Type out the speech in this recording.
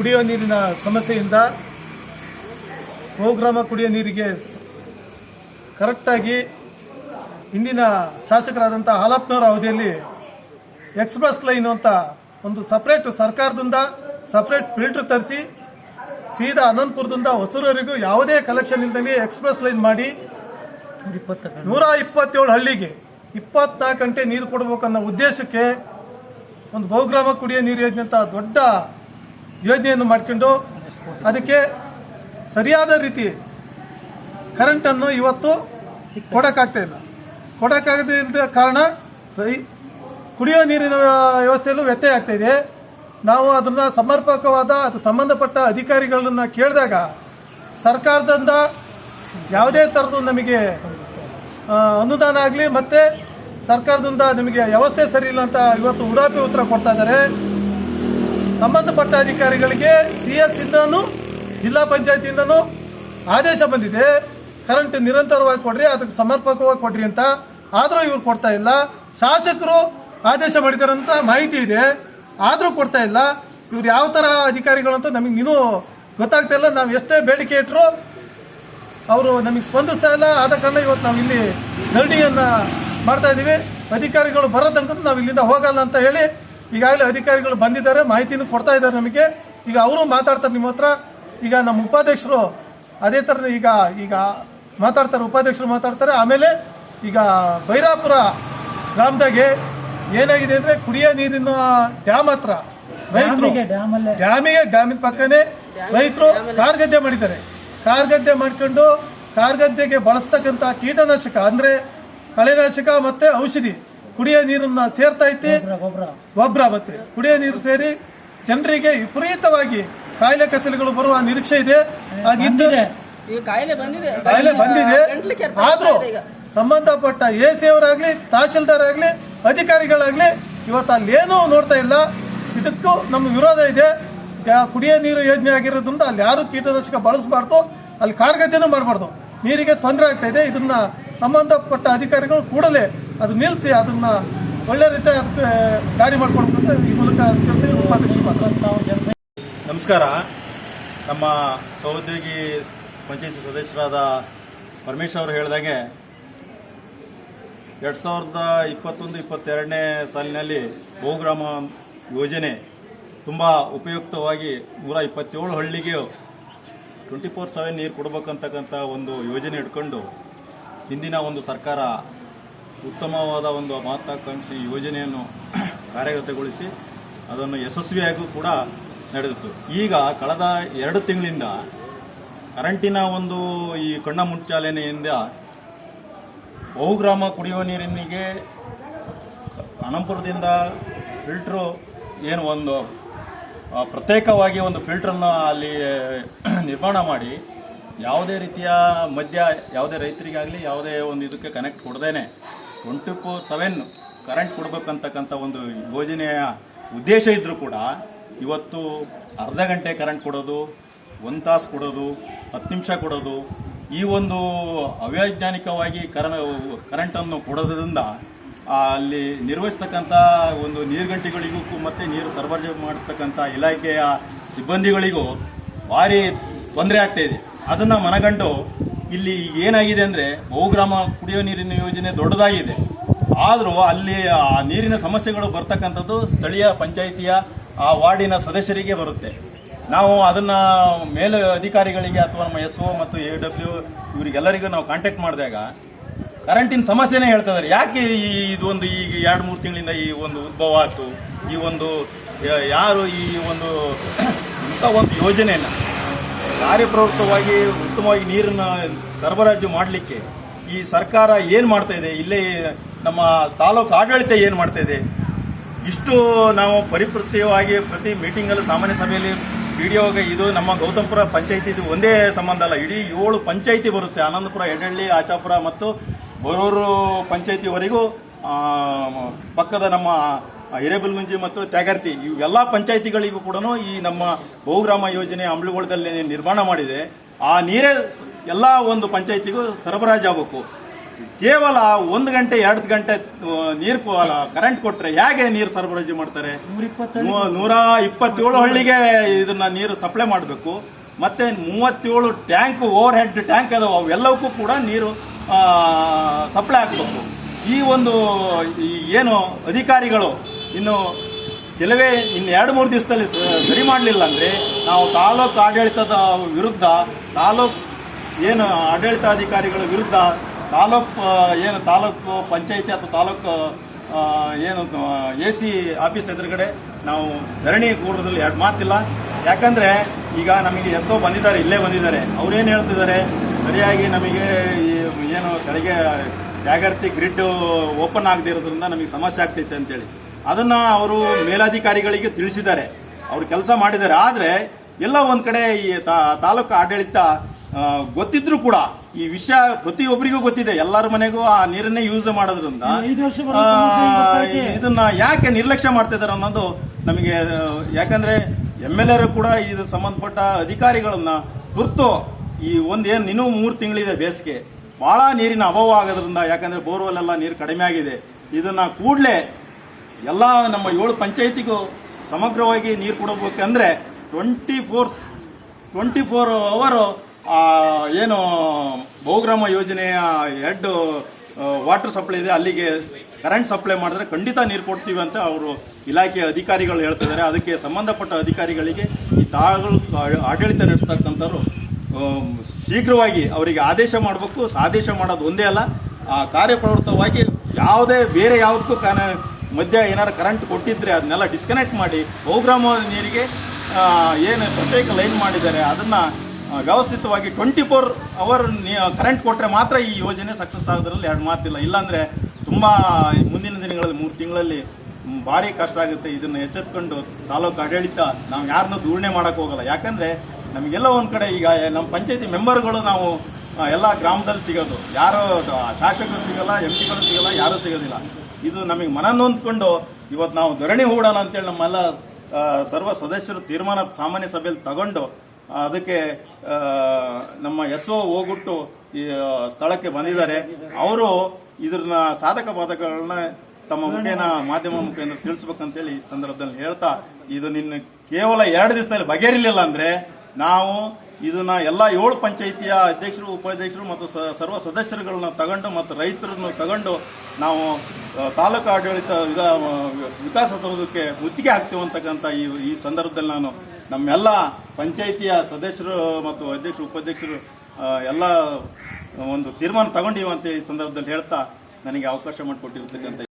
ಕುಡಿಯೋ ನೀರಿನ ಸಮಸ್ಯೆಯಿಂದ ಬಹುಗ್ರಾಮ ಕುಡಿಯೋ ನೀರಿಗೆ ಕರೆಕ್ಟಾಗಿ ಇಂದಿನ ಶಾಸಕರಾದಂಥ ಹಾಲಪ್ಪನವರ ಅವಧಿಯಲ್ಲಿ ಎಕ್ಸ್ಪ್ರೆಸ್ ಲೈನ್ ಅಂತ ಒಂದು ಸಪ್ರೇಟ್ ಸರ್ಕಾರದಿಂದ ಸಪ್ರೇಟ್ ಫಿಲ್ಟರ್ ತರಿಸಿ ಸೀದಾ ಅನಂತಪುರದಿಂದ ಹೊಸೂರವರೆಗೂ ಯಾವುದೇ ಕಲೆಕ್ಷನ್ ಇಲ್ದಂಗೆ ಎಕ್ಸ್ಪ್ರೆಸ್ ಲೈನ್ ಮಾಡಿ ನೂರ ಇಪ್ಪತ್ತೇಳು ಹಳ್ಳಿಗೆ ಇಪ್ಪತ್ನಾಲ್ಕು ಗಂಟೆ ನೀರು ಕೊಡಬೇಕನ್ನೋ ಉದ್ದೇಶಕ್ಕೆ ಒಂದು ಬಹುಗ್ರಾಮ ಕುಡಿಯೋ ನೀರು ಯೋಜನೆ ಅಂತ ದೊಡ್ಡ ಯೋಜನೆಯನ್ನು ಮಾಡಿಕೊಂಡು ಅದಕ್ಕೆ ಸರಿಯಾದ ರೀತಿ ಕರೆಂಟನ್ನು ಇವತ್ತು ಕೊಡೋಕ್ಕಾಗ್ತಾ ಇಲ್ಲ. ಕೊಡೋಕ್ಕಾಗದೇ ಇಲ್ಲದ ಕಾರಣ ಕುಡಿಯೋ ನೀರಿನ ವ್ಯವಸ್ಥೆಯಲ್ಲೂ ವ್ಯತ್ಯಯ ಆಗ್ತಾ ಇದೆ. ನಾವು ಅದನ್ನು ಸಮರ್ಪಕವಾದ ಅದು ಸಂಬಂಧಪಟ್ಟ ಅಧಿಕಾರಿಗಳನ್ನು ಕೇಳಿದಾಗ ಸರ್ಕಾರದಿಂದ ಯಾವುದೇ ಥರದ್ದು ನಮಗೆ ಅನುದಾನ ಆಗಲಿ ಮತ್ತು ಸರ್ಕಾರದಿಂದ ನಿಮಗೆ ವ್ಯವಸ್ಥೆ ಸರಿ ಇಲ್ಲ ಅಂತ ಇವತ್ತು ಉಡಾಪಿ ಉತ್ತರ ಕೊಡ್ತಾ ಇದ್ದಾರೆ. ಸಂಬಂಧಪಟ್ಟ ಅಧಿಕಾರಿಗಳಿಗೆ ಸಿ ಎಸ್ ಇಂದನೂ ಜಿಲ್ಲಾ ಪಂಚಾಯತಿಯಿಂದನೂ ಆದೇಶ ಬಂದಿದೆ. ಕರೆಂಟ್ ನಿರಂತರವಾಗಿ ಕೊಡ್ರಿ, ಅದಕ್ಕೆ ಸಮರ್ಪಕವಾಗಿ ಕೊಡ್ರಿ ಅಂತ. ಆದರೂ ಇವ್ರು ಕೊಡ್ತಾ ಇಲ್ಲ. ಶಾಸಕರು ಆದೇಶ ಮಾಡಿದ್ದಾರೆ ಅಂತ ಮಾಹಿತಿ ಇದೆ. ಆದರೂ ಕೊಡ್ತಾ ಇಲ್ಲ. ಇವ್ರು ಯಾವ ಥರ ಅಧಿಕಾರಿಗಳು ಅಂತ ನಮಗೆ ನೀನು ಗೊತ್ತಾಗ್ತಾ ಇಲ್ಲ. ನಾವು ಎಷ್ಟೇ ಬೇಡಿಕೆ ಇಟ್ಟರು ಅವರು ನಮಗೆ ಸ್ಪಂದಿಸ್ತಾ ಇಲ್ಲ. ಆದ ಕಾರಣ ಇವತ್ತು ನಾವು ಇಲ್ಲಿ ಧರಣಿಯನ್ನ ಮಾಡ್ತಾ ಇದ್ದೀವಿ ಅಧಿಕಾರಿಗಳು ಬರೋ ತನಕ ನಾವು ಇಲ್ಲಿಂದ ಹೋಗಲ್ಲ ಅಂತ ಹೇಳಿ ಈಗಾಗಲೇ ಅಧಿಕಾರಿಗಳು ಬಂದಿದ್ದಾರೆ ಮಾಹಿತಿನೂ ಕೊಡ್ತಾ ಇದ್ದಾರೆ ನಮಗೆ. ಈಗ ಅವರು ಮಾತಾಡ್ತಾರೆ ನಿಮ್ಮ ಹತ್ರ. ಈಗ ನಮ್ಮ ಉಪಾಧ್ಯಕ್ಷರು ಅದೇ ಥರ ಈಗ ಈಗ ಮಾತಾಡ್ತಾರೆ ಉಪಾಧ್ಯಕ್ಷರು ಮಾತಾಡ್ತಾರೆ. ಆಮೇಲೆ ಈಗ ಬೈರಾಪುರ ಗ್ರಾಮದಾಗೆ ಏನಾಗಿದೆ ಅಂದರೆ ಕುಡಿಯೋ ನೀರಿನ ಡ್ಯಾಮ್ ಹತ್ರ ರೈತರು ಡ್ಯಾಮಿಗೆ ಡ್ಯಾಮಿನ ಪಕ್ಕನೇ ರೈತರು ಕಾರ್ಗದ್ದೆ ಮಾಡಿದ್ದಾರೆ. ಕಾರ್ಗದ್ದೆ ಮಾಡ್ಕೊಂಡು ಕಾರ್ಗದ್ದೆಗೆ ಬಳಸ್ತಕ್ಕಂಥ ಕೀಟನಾಶಕ ಅಂದರೆ ಕಳೆನಾಶಕ ಮತ್ತೆ ಔಷಧಿ ಕುಡಿಯೋ ನೀರನ್ನು ಸೇರ್ತಾ ಐತಿ. ಗೊಬ್ಬರ ಕುಡಿಯ ಕುಡಿಯೋ ನೀರು ಸೇರಿ ಜನರಿಗೆ ವಿಪರೀತವಾಗಿ ಕಾಯಿಲೆ ಕಸಲುಗಳು ಬರುವ ನಿರೀಕ್ಷೆ ಇದೆ. ಹಾಗಿದ್ದರೆ ಕಾಯಿಲೆ ಬಂದಿದೆ. ಕಾಯಿಲೆ ಬಂದಿದೆ. ಆದ್ರೂ ಸಂಬಂಧಪಟ್ಟ ಎ ಸಿ ಅವರಾಗ್ಲಿ ತಹಶೀಲ್ದಾರ್ ಆಗ್ಲಿ ಅಧಿಕಾರಿಗಳಾಗ್ಲಿ ಇವತ್ತು ಅಲ್ಲಿ ಏನೂ ನೋಡ್ತಾ ಇಲ್ಲ. ಇದಕ್ಕೂ ನಮ್ಮ ವಿರೋಧ ಇದೆ. ಕುಡಿಯ ಕುಡಿಯೋ ನೀರು ಯೋಜನೆ ಆಗಿರೋದ್ರಿಂದ ಅಲ್ಲಿ ಯಾರು ಕೀಟನಾಶಕ ಬಳಸಬಾರ್ದು. ಅಲ್ಲಿ ಕಾರ್ಗದ್ದೆನೂ ಮಾಡಬಾರ್ದು. ನೀರಿಗೆ ತೊಂದರೆ ಆಗ್ತಾ ಇದೆ. ಇದನ್ನ ಸಂಬಂಧಪಟ್ಟ ಅಧಿಕಾರಿಗಳು ಕೂಡಲೇ ಅದು ನಿಲ್ಲಿಸಿ ಅದನ್ನ ಒಳ್ಳೆ ರೀತಿ ದಾರಿ ಮಾಡ್ಕೊಡ್ಬೇಕು ಈ ಮೂಲಕ. ನಮಸ್ಕಾರ ನಮ್ಮ ಸಹೋದ್ಯೋಗಿ ಪಂಚಾಯತಿ ಸದಸ್ಯರಾದ ಪರಮೇಶ್ ಅವರು ಹೇಳಿದಂಗೆ ಎರಡು ಸಾವಿರದ ಇಪ್ಪತ್ತೊಂದು, ಇಪ್ಪತ್ತೆರಡನೇ ಸಾಲಿನಲ್ಲಿ ಬಹುಗ್ರಾಮ ಯೋಜನೆ ತುಂಬ ಉಪಯುಕ್ತವಾಗಿ ನೂರ ಇಪ್ಪತ್ತೇಳು ಹಳ್ಳಿಗೆ ಟ್ವೆಂಟಿ ಫೋರ್ ಸೆವೆನ್ ನೀರು ಕೊಡಬೇಕಂತಕ್ಕಂಥ ಒಂದು ಯೋಜನೆ ಇಟ್ಕೊಂಡು ಹಿಂದಿನ ಒಂದು ಸರ್ಕಾರ ಉತ್ತಮವಾದ ಒಂದು ಮಹತ್ವಾಕಾಂಕ್ಷಿ ಯೋಜನೆಯನ್ನು ಕಾರ್ಯಗತಗೊಳಿಸಿ ಅದನ್ನು ಯಶಸ್ವಿಯಾಗೂ ಕೂಡ ನಡೆದಿತ್ತು. ಈಗ ಕಳೆದ ಎರಡು ತಿಂಗಳಿಂದ ಕರೆಂಟಿನ ಒಂದು ಈ ಕಣ್ಣ ಮುಂಚಾಲನೆಯಿಂದ ಬಹುಗ್ರಾಮ ಕುಡಿಯುವ ನೀರಿನಿಗೆ ಅನಂಪುರದಿಂದ ಫಿಲ್ಟ್ರು ಏನು ಒಂದು ಪ್ರತ್ಯೇಕವಾಗಿ ಒಂದು ಫಿಲ್ಟ್ರನ್ನು ಅಲ್ಲಿ, ನಿರ್ಮಾಣ ಮಾಡಿ ಯಾವುದೇ ರೀತಿಯ ಮದ್ಯ, ಯಾವುದೇ ರೈತರಿಗಾಗಲಿ ಯಾವುದೇ ಒಂದು ಇದಕ್ಕೆ ಕನೆಕ್ಟ್ ಕೊಡದೇನೆ. ಟ್ವೆಂಟಿ ಫೋರ್ ಸೆವೆನ್ ಕರೆಂಟ್ ಕೊಡಬೇಕಂತಕ್ಕಂಥ ಒಂದು ಯೋಜನೆಯ ಉದ್ದೇಶ ಇದ್ರೂ ಕೂಡ ಇವತ್ತು ಅರ್ಧ ಗಂಟೆ ಕರೆಂಟ್ ಕೊಡೋದು, ಒಂದು ತಾಸು ಕೊಡೋದು, ಹತ್ತು ನಿಮಿಷ ಕೊಡೋದು, ಈ ಒಂದು ಅವೈಜ್ಞಾನಿಕವಾಗಿ ಕರ ಕರೆಂಟನ್ನು ಕೊಡೋದ್ರಿಂದ ಅಲ್ಲಿ ನಿರ್ವಹಿಸ್ತಕ್ಕಂಥ ಒಂದು ನೀರು ಗಂಟೆಗಳಿಗೂ ಮತ್ತು ನೀರು ಸರಬರಾಜು ಮಾಡತಕ್ಕಂಥ ಇಲಾಖೆಯ ಸಿಬ್ಬಂದಿಗಳಿಗೂ ಭಾರಿ ತೊಂದರೆ ಆಗ್ತಾಯಿದೆ ಅದನ್ನ ಮನಗಂಡು ಇಲ್ಲಿ ಏನಾಗಿದೆ ಅಂದ್ರೆ ಬಹುಗ್ರಾಮ ಕುಡಿಯುವ ನೀರಿನ ಯೋಜನೆ ದೊಡ್ಡದಾಗಿದೆ. ಆದರೂ ಅಲ್ಲಿ ಆ ನೀರಿನ ಸಮಸ್ಯೆಗಳು ಬರ್ತಕ್ಕಂಥದ್ದು ಸ್ಥಳೀಯ ಪಂಚಾಯಿತಿಯ, ಆ ವಾರ್ಡಿನ ಸದಸ್ಯರಿಗೆ ಬರುತ್ತೆ. ನಾವು ಅದನ್ನ ಮೇಲೆ ಅಧಿಕಾರಿಗಳಿಗೆ ಅಥವಾ ನಮ್ಮ ಎಸ್ ಒ ಮತ್ತು ಎ ಡಬ್ಲ್ಯೂ ಇವರಿಗೆಲ್ಲರಿಗೂ ನಾವು ಕಾಂಟ್ಯಾಕ್ಟ್ ಮಾಡಿದಾಗ ಕರೆಂಟಿನ ಸಮಸ್ಯೆನೇ ಹೇಳ್ತಾ ಇದ್ದಾರೆ. ಯಾಕೆ ಈ ಇದೊಂದು ಈಗ ಎರಡು, ಮೂರು ತಿಂಗಳಿಂದ ಈ ಒಂದು ಉದ್ಭವ ಆಯ್ತು? ಈ ಒಂದು ಯಾರು ಈ ಒಂದು ಇಂಥ ಒಂದು ಯೋಜನೆಯನ್ನು ಕಾರ್ಯಪ್ರವೃತ್ತವಾಗಿ ಉತ್ತಮವಾಗಿ ನೀರನ್ನು ಸರಬರಾಜು ಮಾಡಲಿಕ್ಕೆ ಈ ಸರ್ಕಾರ ಏನು ಮಾಡ್ತಾ ಇದೆ? ಇಲ್ಲೇ ನಮ್ಮ ತಾಲೂಕು ಆಡಳಿತ ಏನು ಮಾಡ್ತಾ ಇದೆ? ಇಷ್ಟು ನಾವು ಪರಿಪೃತ್ಯವಾಗಿ ಪ್ರತಿ ಮೀಟಿಂಗಲ್ಲೂ ಸಾಮಾನ್ಯ ಸಭೆಯಲ್ಲಿ ವಿಡಿಯೋಗೆ ಇದು ನಮ್ಮ ಗೌತಮಪುರ ಪಂಚಾಯಿತಿ ಇದು ಒಂದೇ ಸಂಬಂಧ ಅಲ್ಲ. ಇಡೀ ಏಳು ಪಂಚಾಯಿತಿ ಬರುತ್ತೆ. ಆನಂದಪುರ ಎಡಳ್ಳಿ ಆಚಾಪುರ ಮತ್ತು ಬರೂರು ಪಂಚಾಯಿತಿವರೆಗೂ ಪಕ್ಕದ ನಮ್ಮ ಹಿರೇಬಲ್ಗುಂಜಿ ಮತ್ತು ತ್ಯಾಗರ್ತಿ ಇವೆಲ್ಲ ಪಂಚಾಯಿತಿಗಳಿಗೂ ಕೂಡ ಈ ನಮ್ಮ ಬಹುಗ್ರಾಮ ಯೋಜನೆ ಅಮಲುಗೊಳದಲ್ಲಿ ನಿರ್ಮಾಣ ಮಾಡಿದೆ. ಆ ನೀರೇ ಎಲ್ಲ ಒಂದು ಪಂಚಾಯಿತಿಗೂ ಸರಬರಾಜು ಆಗಬೇಕು. ಕೇವಲ ಒಂದು ಗಂಟೆ ಎರಡು ಗಂಟೆ ನೀರು ಕರೆಂಟ್ ಕೊಟ್ರೆ ಹೇಗೆ ನೀರು ಸರಬರಾಜು ಮಾಡ್ತಾರೆ? ನೂರ ಇಪ್ಪತ್ತೇಳು ಹಳ್ಳಿಗೆ ಇದನ್ನ ನೀರು ಸಪ್ಲೈ ಮಾಡಬೇಕು. ಮತ್ತೆ ಮೂವತ್ತೇಳು ಟ್ಯಾಂಕ್ ಓವರ್ ಹೆಡ್ ಟ್ಯಾಂಕ್ ಅದಾವ ಅವೆಲ್ಲವಕ್ಕೂ ಕೂಡ ನೀರು ಸಪ್ಲೈ ಆಗಬೇಕು. ಈ ಒಂದು ಏನು ಅಧಿಕಾರಿಗಳು ಇನ್ನು ಕೆಲವೇ ಇನ್ನು ಎರಡು ಮೂರು ದಿವಸದಲ್ಲಿ ಸರಿ ಮಾಡಲಿಲ್ಲ ಅಂದರೆ ನಾವು ತಾಲೂಕು ಆಡಳಿತದ ವಿರುದ್ಧ, ತಾಲೂಕು ಏನು ಆಡಳಿತಾಧಿಕಾರಿಗಳ ವಿರುದ್ಧ ತಾಲೂಕು ಏನು ತಾಲೂಕು ಪಂಚಾಯಿತಿ ಅಥವಾ ತಾಲೂಕು ಏನು ಎ ಸಿ ಆಫೀಸ್ ಎದುರುಗಡೆ ನಾವು ಧರಣಿ ಕೂಡದಲ್ಲಿ ಎರಡು ಮಾತಿಲ್ಲ. ಯಾಕಂದರೆ ಈಗ ನಮಗೆ ಎಸ್ ಒ ಬಂದಿದ್ದಾರೆ, ಇಲ್ಲೇ ಬಂದಿದ್ದಾರೆ. ಅವರೇನು ಹೇಳ್ತಿದ್ದಾರೆ? ಸರಿಯಾಗಿ ನಮಗೆ ಏನು ಕೆಳಗೆ ಜಾಗೃತಿ ಗ್ರಿಡ್ ಓಪನ್ ಆಗದೇ ಇರೋದ್ರಿಂದ ನಮಗೆ ಸಮಸ್ಯೆ ಆಗ್ತೈತೆ ಅಂತೇಳಿ. ಅದನ್ನ ಅವರು ಮೇಲಾಧಿಕಾರಿಗಳಿಗೆ ತಿಳಿಸಿದ್ದಾರೆ. ಅವರು ಕೆಲಸ ಮಾಡಿದ್ದಾರೆ. ಆದ್ರೆ ಎಲ್ಲ ಒಂದ್ ಕಡೆ ಈ ತಾಲೂಕು ಆಡಳಿತ ಗೊತ್ತಿದ್ರು ಕೂಡ ಈ ವಿಷಯ ಪ್ರತಿಯೊಬ್ಬರಿಗೂ ಗೊತ್ತಿದೆ. ಎಲ್ಲರ ಮನೆಗೂ ಆ ನೀರನ್ನೇ ಯೂಸ್ ಮಾಡೋದ್ರಿಂದ ಇದನ್ನ ಯಾಕೆ ನಿರ್ಲಕ್ಷ್ಯ ಮಾಡ್ತಿದ್ದಾರೆ ಅನ್ನೋದು ನಮಗೆ ಯಾಕಂದ್ರೆ ಎಂ ಎಲ್ ಎರು ಕೂಡ ಇದು ಸಂಬಂಧಪಟ್ಟ ಅಧಿಕಾರಿಗಳನ್ನ ತುರ್ತು ಈ ಒಂದೇನು ಏನ್ ಇನ್ನೂ ಮೂರು ತಿಂಗಳಿದೆ ಬೇಸಿಗೆ ಬಹಳ ನೀರಿನ ಅಭಾವ ಆಗೋದ್ರಿಂದ ಯಾಕಂದ್ರೆ ಬೋರ್ವೆಲ್ ಎಲ್ಲ ನೀರು ಕಡಿಮೆ ಆಗಿದೆ. ಇದನ್ನ ಕೂಡಲೇ ಎಲ್ಲ ನಮ್ಮ ಏಳು ಪಂಚಾಯತಿಗೂ ಸಮಗ್ರವಾಗಿ ನೀರು ಕೊಡಬೇಕಂದ್ರೆ ಟ್ವೆಂಟಿ ಫೋರ್ ಟ್ವೆಂಟಿ ಫೋರ್ ಅವರು ಏನು ಬಹುಗ್ರಾಮ ಯೋಜನೆಯ ಹೆಡ್ ವಾಟರ್ ಸಪ್ಲೈ ಇದೆ, ಅಲ್ಲಿಗೆ ಕರೆಂಟ್ ಸಪ್ಲೈ ಮಾಡಿದ್ರೆ ಖಂಡಿತ ನೀರು ಕೊಡ್ತೀವಿ ಅಂತ ಅವರು ಇಲಾಖೆಯ ಅಧಿಕಾರಿಗಳು ಹೇಳ್ತಿದ್ದಾರೆ. ಅದಕ್ಕೆ ಸಂಬಂಧಪಟ್ಟ ಅಧಿಕಾರಿಗಳಿಗೆ ಈ ತಾಳು ಆಡಳಿತ ನಡೆಸ್ತಕ್ಕಂಥವ್ರು ಶೀಘ್ರವಾಗಿ ಅವರಿಗೆ ಆದೇಶ ಮಾಡಬೇಕು. ಆದೇಶ ಮಾಡೋದು ಒಂದೇ ಅಲ್ಲ ಕಾರ್ಯಪ್ರವೃತ್ತವಾಗಿ ಯಾವುದೇ, ಬೇರೆ ಯಾವುದಕ್ಕೂ ಕಾನ ಮಧ್ಯ ಏನಾರು ಕರೆಂಟ್ ಕೊಟ್ಟಿದ್ರೆ ಅದನ್ನೆಲ್ಲ ಡಿಸ್ಕನೆಕ್ಟ್ ಮಾಡಿ ಬಹುಗ್ರಾಮ ನೀರಿಗೆ ಏನು ಪ್ರತ್ಯೇಕ ಲೈನ್ ಮಾಡಿದ್ದಾರೆ, ಅದನ್ನ ವ್ಯವಸ್ಥಿತವಾಗಿ ಟ್ವೆಂಟಿ ಫೋರ್ ಅವರ್ ಕರೆಂಟ್ ಕೊಟ್ಟರೆ ಮಾತ್ರ ಈ ಯೋಜನೆ ಸಕ್ಸಸ್ ಆಗೋದ್ರಲ್ಲಿ ಎರಡು ಮಾತಿಲ್ಲ. ಇಲ್ಲಾಂದರೆ ತುಂಬ ಮುಂದಿನ ದಿನಗಳಲ್ಲಿ, ಮೂರು ತಿಂಗಳಲ್ಲಿ ಭಾರಿ ಕಷ್ಟ ಆಗುತ್ತೆ. ಇದನ್ನು ಎಚ್ಚೆತ್ಕೊಂಡು ತಾಲೂಕು ಆಡಳಿತ, ನಾವು ಯಾರನ್ನೂ ದೂರಣೆ ಮಾಡಕ್ ಹೋಗಲ್ಲ. ಯಾಕಂದ್ರೆ ನಮಗೆಲ್ಲ ಒಂದು ಕಡೆ ಈಗ ನಮ್ಮ ಪಂಚಾಯತಿ ಮೆಂಬರ್ಗಳು ನಾವು ಎಲ್ಲ ಗ್ರಾಮದಲ್ಲಿ ಸಿಗೋದು. ಯಾರು ಶಾಸಕರು ಸಿಗಲ್ಲ ಎಂ ಪಿಗಳು ಸಿಗಲ್ಲ, ಯಾರೂ ಸಿಗೋದಿಲ್ಲ. ಇದು ನಮಗೆ ಮನ ನೊಂದ್ಕೊಂಡು ಇವತ್ತು ನಾವು ಧರಣಿ ಹೂಡೋಣ ಅಂತೇಳಿ ನಮ್ಮೆಲ್ಲ ಸರ್ವ ಸದಸ್ಯರು ತೀರ್ಮಾನ ಸಾಮಾನ್ಯ ಸಭೆಯಲ್ಲಿ ತಗೊಂಡು ಅದಕ್ಕೆ ನಮ್ಮ ಎಸ್ ಒ ಹೋಗ್ಬಿಟ್ಟು ಈ ಸ್ಥಳಕ್ಕೆ ಬಂದಿದ್ದಾರೆ. ಅವರು ಇದ್ರನ್ನ ಸಾಧಕ ಬಾಧಕಗಳನ್ನ ತಮ್ಮ ಮುಖೇನ ಮಾಧ್ಯಮ ಮುಖೇನ ತಿಳಿಸ್ಬೇಕಂತೇಳಿ ಈ ಸಂದರ್ಭದಲ್ಲಿ ಹೇಳ್ತಾ, ಇದು ನಿನ್ನ ಕೇವಲ ಎರಡು ದಿವಸದಲ್ಲಿ ಬಗೆಹರಿಲಿಲ್ಲ ಅಂದ್ರೆ ನಾವು ಇದನ್ನ ಎಲ್ಲ ಏಳು ಪಂಚಾಯಿತಿಯ ಅಧ್ಯಕ್ಷರು, ಉಪಾಧ್ಯಕ್ಷರು ಮತ್ತು ಸರ್ವ ಸದಸ್ಯರುಗಳನ್ನ ತಗೊಂಡು ಮತ್ತು ರೈತರನ್ನು ತಗೊಂಡು ನಾವು ತಾಲೂಕು ಆಡಳಿತ ವಿಧ- ತರೋದಕ್ಕೆ ಮುತ್ತಿಗೆ ಹಾಕ್ತೀವಿ ಅಂತಕ್ಕಂಥ ಈ ಈ ಸಂದರ್ಭದಲ್ಲಿ ನಾನು ನಮ್ಮೆಲ್ಲ ಪಂಚಾಯಿತಿಯ ಸದಸ್ಯರು ಮತ್ತು ಅಧ್ಯಕ್ಷರು, ಉಪಾಧ್ಯಕ್ಷರು ಎಲ್ಲ ಒಂದು ತೀರ್ಮಾನ ತಗೊಂಡಿವಿ ಅಂತ ಈ ಸಂದರ್ಭದಲ್ಲಿ ಹೇಳ್ತಾ ನನಗೆ ಅವಕಾಶ ಮಾಡಿಕೊಟ್ಟಿರ್ತಕ್ಕಂಥ